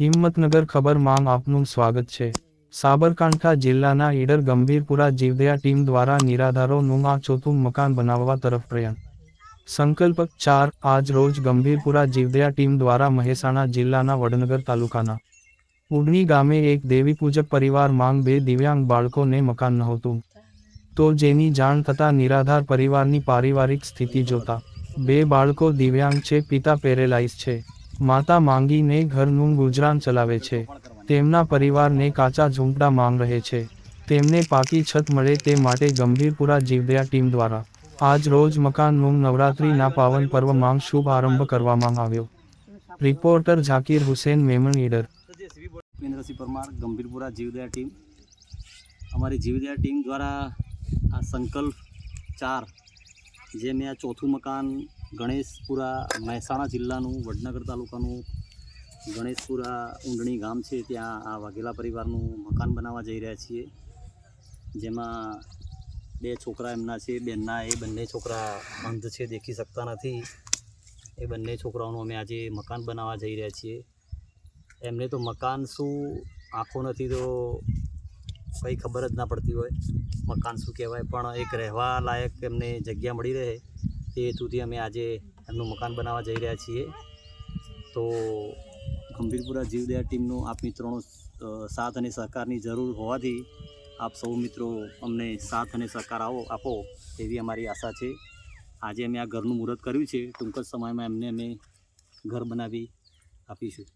હિંમતનગર ખબર માંગ આપનું સ્વાગત છે. સાબરકાંઠા જિલ્લાના ઈડર ગંભીરપુરા જીવદયા ટીમ દ્વારા નિરાધારોનું આ ચોથું મકાન બનાવવા તરફ પ્રયાણ. સંકલ્પ ચાર, આજ રોજ ગંભીરપુરા જીવદયા ટીમ દ્વારા મહેસાણા જિલ્લાના વડનગર તાલુકાના ઉડની ગામે એક દેવીપૂજક પરિવાર માંગ બે દિવ્યાંગ બાળકોને મકાન નહોતું. તો જેની જાણ થતાં નિરાધાર પરિવારની પારિવારિક સ્થિતિ જોતા બે બાળકો દિવ્યાંગ છે, પિતા પેરેલાઇઝ છે. માતા માંગીને ઘરનું ગુજરાન ચલાવે છે. તેમના પરિવારને કાચા ઝૂંપડા માંગ રહે છે. તેમને પાકી છત મળે તે માટે ગંભીરપુરા જીવદયા ટીમ દ્વારા આજ રોજ મકાનનું નવરાત્રિના પાવન પર્વ માંગ શુભ આરંભ કરવામાં આવ્યો. રિપોર્ટર ઝાકીર હુસેન, મેમણ ઈડર. પરમાર, ગંભીરપુરા જીવદયા ટીમ. અમારી જીવદયા ટીમ દ્વારા આ સંકલ્પ ચાર, જે મેં આ ચોથું મકાન ગણેશપુરા મહેસાણા જિલ્લાનું, વડનગર તાલુકાનું, ગણેશપુરા ઊંડણી ગામ છે, ત્યાં આ વાઘેલા પરિવારનું મકાન બનાવવા જઈ રહ્યા છીએ. જેમાં બે છોકરા એમના છે, બેનના એ બંને છોકરા અંધ છે, દેખી શકતા નથી. એ બંને છોકરાઓનું અમે આજે મકાન બનાવવા જઈ રહ્યા છીએ. એમને તો મકાન શું આંખો નથી તો કંઈ ખબર જ ના પડતી હોય. મકાન શું કહેવાય? પણ એક રહેવા લાયક એમને જગ્યા મળી રહે. તે હેતુથી અમે આજે એમનું મકાન બનાવવા જઈ રહ્યા છીએ. તો ગંભીરપુરા જીવદયા ટીમનો આપ મિત્રોનો સાથ અને સહકારની જરૂર હોવાથી આપ સૌ મિત્રો અમને સાથ અને સહકાર આવો, આપો એવી અમારી આશા છે. આજે અમે આ ઘરનું મુહૂર્ત કર્યું છે. ટૂંક જ સમયમાં એમને અમે ઘર બનાવી આપીશું.